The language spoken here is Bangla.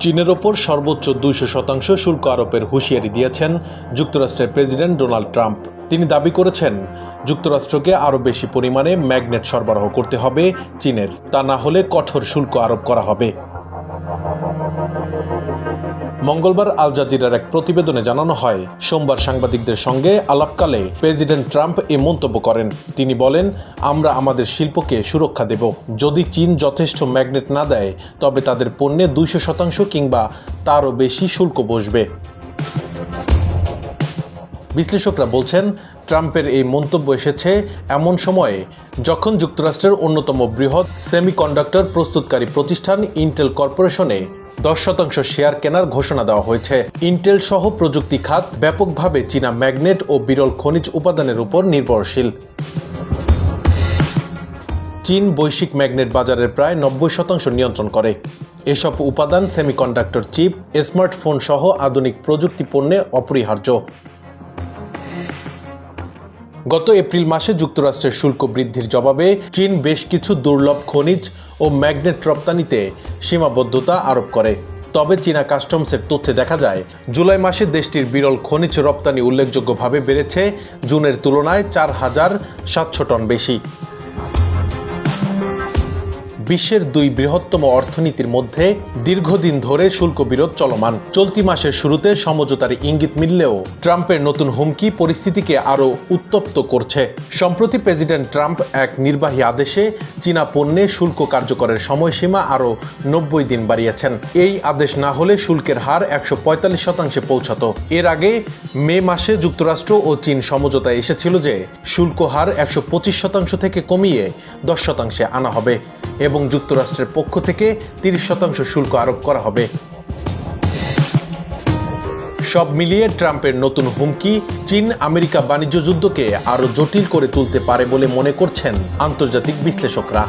চীনের ওপর সর্বোচ্চ দুইশো শতাংশ শুল্ক আরোপের হুঁশিয়ারি দিয়েছেন যুক্তরাষ্ট্রের প্রেসিডেন্ট ডোনাল্ড ট্রাম্প। তিনি দাবি করেছেন, যুক্তরাষ্ট্রকে আরও বেশি পরিমাণে ম্যাগনেট সরবরাহ করতে হবে চীনের। তা না হলে কঠোর শুল্ক আরোপ করা হবে। মঙ্গলবার আল জাজিরার এক প্রতিবেদনে জানানো হয়, সোমবার সাংবাদিকদের সঙ্গে আলাপকালে প্রেসিডেন্ট ট্রাম্প এ মন্তব্য করেন। তিনি বলেন, আমরা আমাদের শিল্পকে সুরক্ষা দেব। যদি চীন যথেষ্ট ম্যাগনেট না দেয়, তবে তাদের পণ্যে দুইশো শতাংশ কিংবা তারও বেশি শুল্ক বসবে। বিশ্লেষকরা বলছেন, ট্রাম্পের এই মন্তব্য এসেছে এমন সময়ে যখন যুক্তরাষ্ট্রের অন্যতম বৃহৎ সেমিকন্ডাক্টর প্রস্তুতকারী প্রতিষ্ঠান ইন্টেল কর্পোরেশনে দশ শতাংশ শেয়ার কেনার ঘোষণা দেওয়া হয়েছে। ইন্টেল সহ প্রযুক্তি খাত ব্যাপকভাবে চীনা ম্যাগনেট ও বিরল খনিজ উপাদানের উপর নির্ভরশীল। চীন বৈশ্বিক ম্যাগনেট বাজারের প্রায় নব্বই শতাংশ নিয়ন্ত্রণ করে। এসব উপাদান সেমিকন্ডাক্টর চিপ, স্মার্টফোন সহ আধুনিক প্রযুক্তি পণ্যে অপরিহার্য। গত এপ্রিল মাসে যুক্তরাষ্ট্রের শুল্ক বৃদ্ধির জবাবে চীন বেশ কিছু দুর্লভ খনিজ ও ম্যাগনেট রপ্তানিতে সীমাবদ্ধতা আরোপ করে। তবে চীনা কাস্টমসের তথ্যে দেখা যায়, জুলাই মাসে দেশটির বিরল খনিজ রপ্তানি উল্লেখযোগ্যভাবে বেড়েছে, জুনের তুলনায় চার হাজার সাতশো টন বেশি। বিশ্বের দুই বৃহত্তম অর্থনীতির মধ্যে দীর্ঘদিন ধরে শুল্ক বিরোধ চলমান। চলতি মাসের শুরুতে সমঝোতার ইঙ্গিত মিললেও ট্রাম্পের নতুন হুমকি পরিস্থিতিকে আরও উত্তপ্ত করছে। সম্প্রতি প্রেসিডেন্ট ট্রাম্প এক নির্বাহী আদেশে চীনা পণ্যে শুল্ক কার্যকরের সময়সীমা আরও নব্বই দিন বাড়িয়েছেন। এই আদেশ না হলে শুল্কের হার একশো পঁয়তাল্লিশ শতাংশে পৌঁছাতো। এর আগে মে মাসে যুক্তরাষ্ট্র ও চীন সমঝোতায় এসেছিল যে শুল্ক হার একশো পঁচিশ শতাংশ থেকে কমিয়ে দশ শতাংশে আনা হবে। এবং যুক্তরাষ্ট্রের পক্ষ থেকে তিরিশ শতাংশ শুল্ক আরোপ করা হবে। সব মিলিয়ে ট্রাম্পের নতুন হুমকি চীন আমেরিকা বাণিজ্য যুদ্ধকে আরও জটিল করে তুলতে পারে বলে মনে করছেন আন্তর্জাতিক বিশ্লেষকরা।